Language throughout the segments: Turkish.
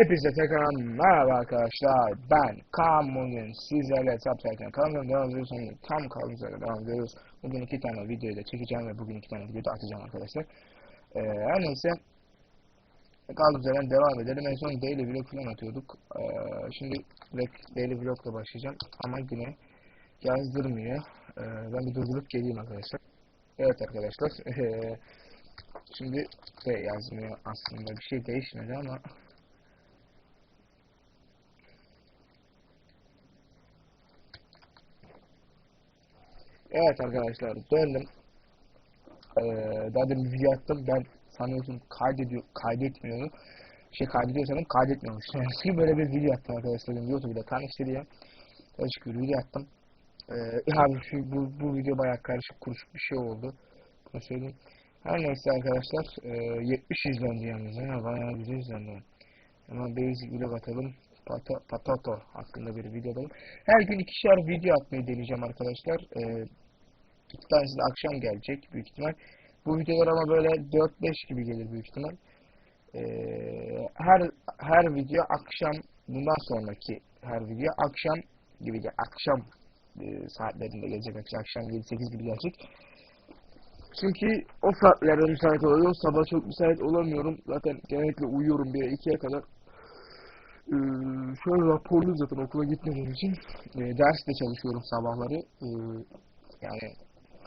Hepinize tekrar merhaba arkadaşlar. Ben Kaan bugün sizlerle Subsite'den kanalına devam ediyoruz. Sonra tam kaldığımız yerden devam ediyoruz. Bugün iki tane videoyu da çekeceğim ve bugün iki tane video da atacağım arkadaşlar. Ee, her neyse kaldığımız yerden devam edelim. En son daily vlog falan atıyorduk. Ee, şimdi daily vlogla başlayacağım ama yine yazdırmıyor. Ee, ben bir durdurup geleyim arkadaşlar. Evet arkadaşlar. Ee, şimdi de yazmıyor aslında. Bir şey değişmedi ama Evet arkadaşlar döndüm. Ee, daha demin video attım. Ben sanıyorsun kaydediyor, kaydetmiyorum. Şey kaydediyor sanırım kaydetmiyormuş. Yani böyle bir video attım arkadaşlar. YouTube'da tanıştırıyor. Karışık bir video attım. Ee, abi şu, bu, bu video bayağı karışık kuruşuk bir şey oldu. Bunu söyleyeyim. Her neyse arkadaşlar. E, 70 izlendi yalnız. Ha, bayağı güzel izlendi. Hemen basic vlog atalım. Pata, patato hakkında bir video atalım. Her gün ikişer video atmayı deneyeceğim arkadaşlar. Ee, iki tanesi de akşam gelecek büyük ihtimal. Bu videolar ama böyle 4-5 gibi gelir büyük ihtimal. Ee, her her video akşam bundan sonraki her video akşam gibi akşam e, saatlerinde gelecek akşam akşam 7-8 gibi gelecek. Çünkü o saatlerde müsait oluyor. Sabah çok müsait olamıyorum. Zaten genellikle uyuyorum 1'e 2'ye kadar. Ee, şu an raporlu zaten okula gitmediğim için e, ders de çalışıyorum sabahları. Ee, yani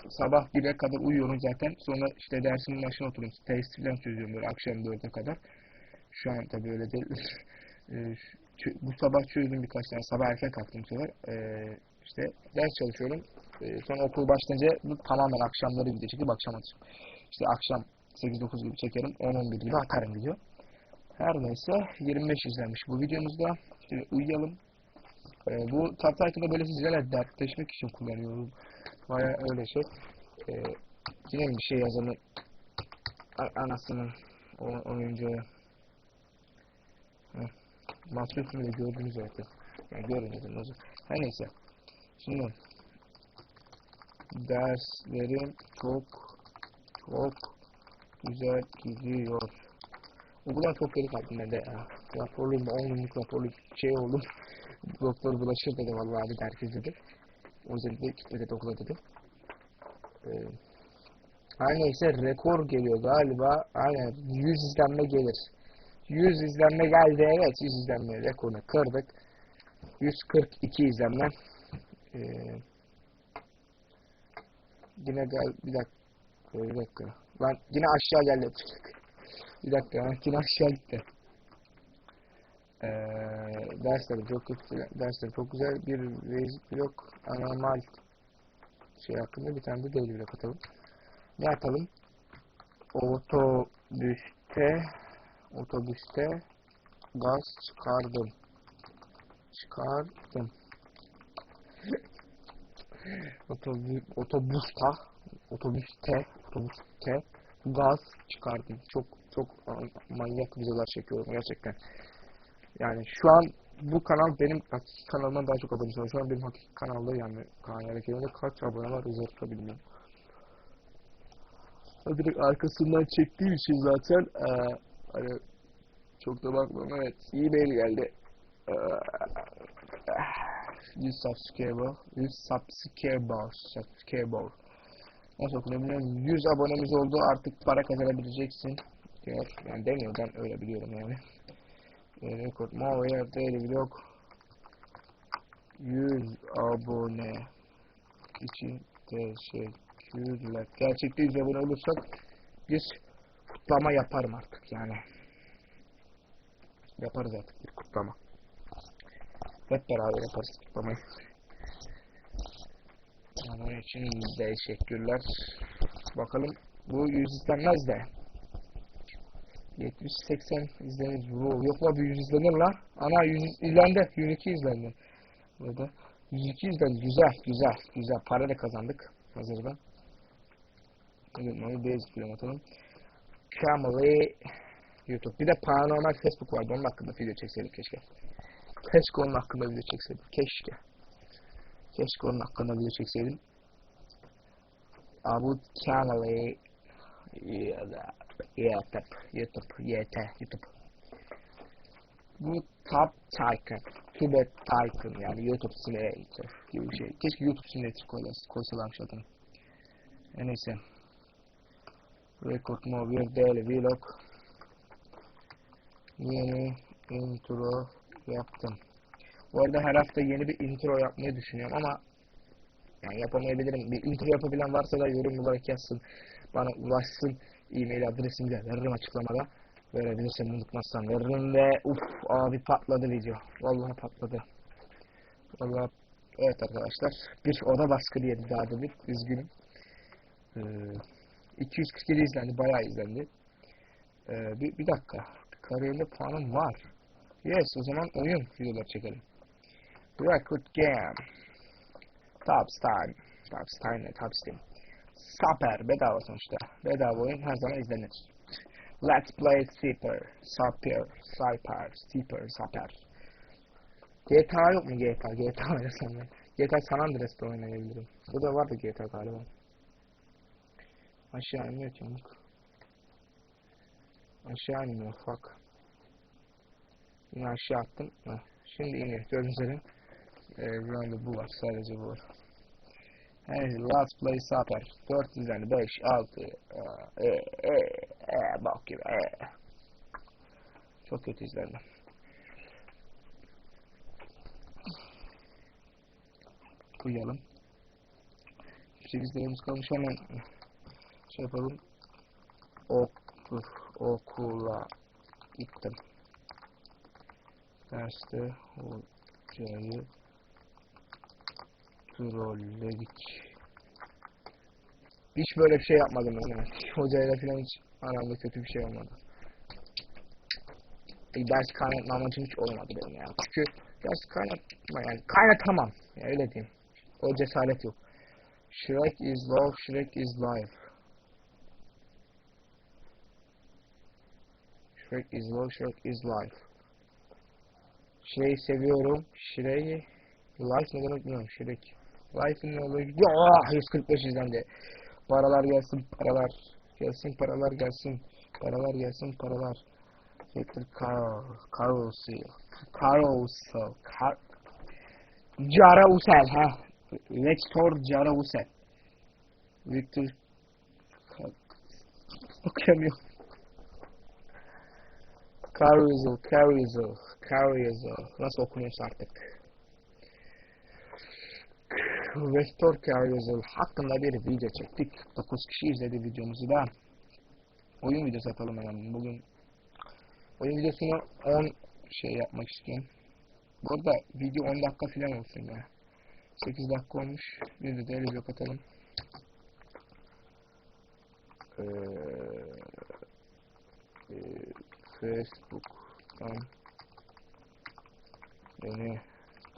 sabah 1'e kadar uyuyorum zaten. Sonra işte dersimin başına oturuyorum. Test falan çözüyorum böyle akşam 4'e kadar. Şu an tabii öyle değil. Şu- bu sabah çözdüm birkaç tane. Sabah erken kalktım bu sefer. Ee, işte ders çalışıyorum. Ee, sonra okul başlayınca bu tamamen akşamları video çekip akşam atıyorum. İşte akşam 8-9 gibi çekerim. 10-11 gibi atarım video. Her neyse 25 izlenmiş bu videomuzda. Şimdi uyuyalım. Ee, bu Subtitle'da böyle sizlerle dertleşmek için kullanıyorum. Baya öyle şey. Ee, yine bir şey yazanı a- anasının o, oyuncuya Mahsusunu da gördünüz zaten. Yani görünce de nasıl. Her neyse. Şimdi derslerim çok çok güzel gidiyor. Okuldan çok geri kaldım ben de. Raporluyum, 10 günlük raporlu şey oldum. Doktor bulaşır dedi vallahi abi herkes dedi. O yüzden de gitme dedi okula dedi. Ee, her neyse rekor geliyor galiba. Aynen 100 izlenme gelir. 100 izlenme geldi evet 100 izlenme rekorunu kırdık. 142 izlenme. Ee, yine gel bir dakika bir dakika. Lan yine aşağı geldi. bir dakika yine aşağı gitti. Ee, derslerim çok güzel, derslerim çok güzel bir basic blok anormal şey hakkında bir tane de daily blok atalım. Ne atalım? Otobüste otobüste gaz çıkardım. Çıkardım. Otobü, otobüste otobüste otobüste gaz çıkardım. Çok çok manyak videolar çekiyorum gerçekten. Yani şu an bu kanal benim hakiki kanalımdan daha çok abonesi var. Şu an benim hakiki kanalda yani Kaan Yareke'de kaç abone var uzakta bilmiyorum. Direkt arkasından çektiğim için zaten eee hani çok da bakmam evet iyi mail geldi. Eee 100 subscriber 100 subscriber subscriber Nasıl okunuyor bilmiyorum. 100 abonemiz oldu artık para kazanabileceksin diyor. Yani demiyor ben öyle biliyorum yani. Record Moria Daily Vlog 100 abone için teşekkürler. Gerçekten 100 abone olursak biz kutlama yaparım artık yani. Yaparız artık bir kutlama. Hep beraber yaparız kutlamayı. Onun için teşekkürler. Bakalım bu 100 izlenmez de. 70-80 izlenir. Wow, yok la bu 100 izlenir la. Ana 100 izlendi. 102 izlendi. Burada. 102 izlendi. Güzel, güzel, güzel. Para da kazandık. Hazırda. Unutmayın. Basic film atalım. Family YouTube. Bir de paranormal Facebook vardı. Onun hakkında video çekseydik keşke. Keşke onun hakkında video çekseydim. Keşke. Keşke onun hakkında video çekseydim. Abu Family YouTube, YouTube, YT, YouTube. Top Tycoon. Tibet Tycoon yani YouTube Simulator gibi bir şey. Keşke YouTube Simulator koysa- koysalarmış adını. E neyse. Record bir daily vlog. Yeni intro yaptım. Bu arada her hafta yeni bir intro yapmayı düşünüyorum ama yani yapamayabilirim. Bir intro yapabilen varsa da yorum olarak yazsın. Bana ulaşsın. E-mail adresimi de veririm açıklamada. Verebilirsem unutmazsam veririm ve uf abi patladı video. Vallahi patladı. Vallahi evet arkadaşlar. Bir oda baskı yedi daha dedik. Üzgünüm. Ee, 247 izlendi. Bayağı izlendi. Ee, bir, bir dakika. Kariyerinde puanım var. Yes o zaman oyun videoları çekelim. Record game. Top time. Top time ne? Top Steam. Saper. Bedava sonuçta. Bedava oyun her zaman izlenir. Let's play Super. Super. Super. Super. Super. GTA yok mu GTA? GTA oynasam ben. GTA San Andreas'ta oynayabilirim. Bu da vardı GTA galiba. Aşağı inmiyor ki amk. Aşağı inmiyor fuck. Yine aşağı attım. Şimdi iniyor. Gördüğünüz üzere. Ee, bu var. Sadece bu var. Hey, last play Super. 4 izlendi. 5, 6. E, e, e, bak gibi. E. Çok kötü izlendi. Uyuyalım. 8 liramız kalmış hemen şey yapalım. Ok, okula gittim. Derste hocayı trolledik. Hiç böyle bir şey yapmadım ben. Yani. Hocayla falan hiç aramda kötü bir şey olmadı. E, ders kaynatma amacım hiç olmadı benim yani. Çünkü ders kaynatma yani kaynatamam. Yani öyle diyeyim. O cesaret yok. Shrek is love, Shrek is life. Shrek is love, Shrek is life. Shrek'i seviyorum. Shrek'i Life ne demek bilmiyorum. Shrek. Life'ın ne oluyor? Ya 145 izlendi. Paralar gelsin, paralar. Gelsin, paralar gelsin. Paralar gelsin, paralar. Victor Carl, Carousel. Carousel. Car Carousel, ha. Victor Carousel. Victor Okuyamıyorum. Carousel, Carousel, Carousel. Nasıl okunuyorsa artık. Restore Carousel hakkında bir video çektik. 9 kişi izledi videomuzu da. Oyun videosu yapalım hemen. Bugün oyun videosunu 10 şey yapmak istiyorum. Bu arada video 10 dakika falan olsun ya. 8 dakika olmuş. Bir de deli yok atalım. Ee, e, Facebook'tan beni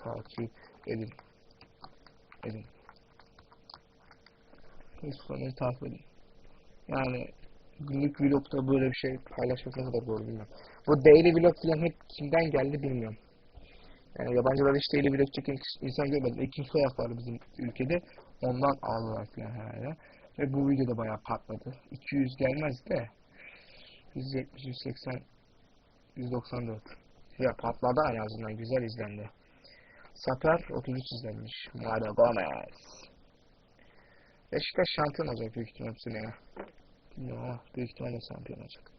takip edin. Edin. Facebook'tan takip edin. Yani günlük vlogda böyle bir şey paylaşmak kadar doğru bilmiyorum. Bu daily vlog falan hep kimden geldi bilmiyorum. Yani yabancılar hiç daily vlog çeken insan görmedim. Ekin Soyak var bizim ülkede. Ondan aldılar falan herhalde. Ve bu video da bayağı patladı. 200 gelmez de 170, 180, 194. Ya patladı en azından güzel izlendi. Saper 33 izlenmiş. Mario Gomez. Beşiktaş şampiyon olacak büyük ihtimal bu sene. Bilmiyorum büyük ihtimalle şampiyon olacak.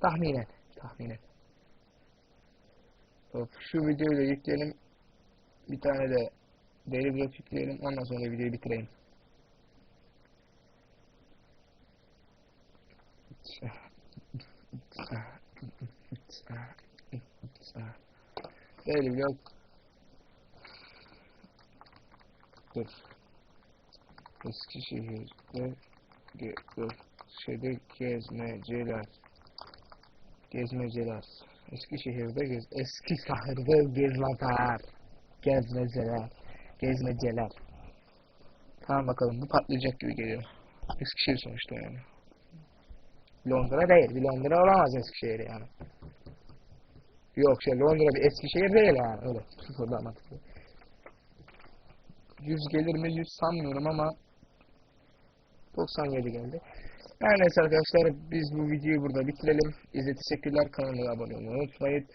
Tahminen. Tahminen. Hop, şu videoyu da yükleyelim. Bir tane de deri blok yükleyelim. Ondan sonra videoyu bitireyim. Deri blok Eskişehir'de ge. Şeyde gezmeceler. Gezmeceler. Eskişehir'de gez, Eskişehir'de gezmeler. Gezmeceler. Gezmeceler. Tamam bakalım bu patlayacak gibi geliyor. Eskişehir sonuçta yani. Londra değil. Bir Londra olamaz Eskişehir yani. Yok şey Londra bir Eskişehir değil yani. Öyle. Sıfırda mantıklı. 100 gelir mi 100 sanmıyorum ama 97 geldi. Her neyse arkadaşlar biz bu videoyu burada bitirelim. İzle teşekkürler kanalına abone olmayı unutmayın.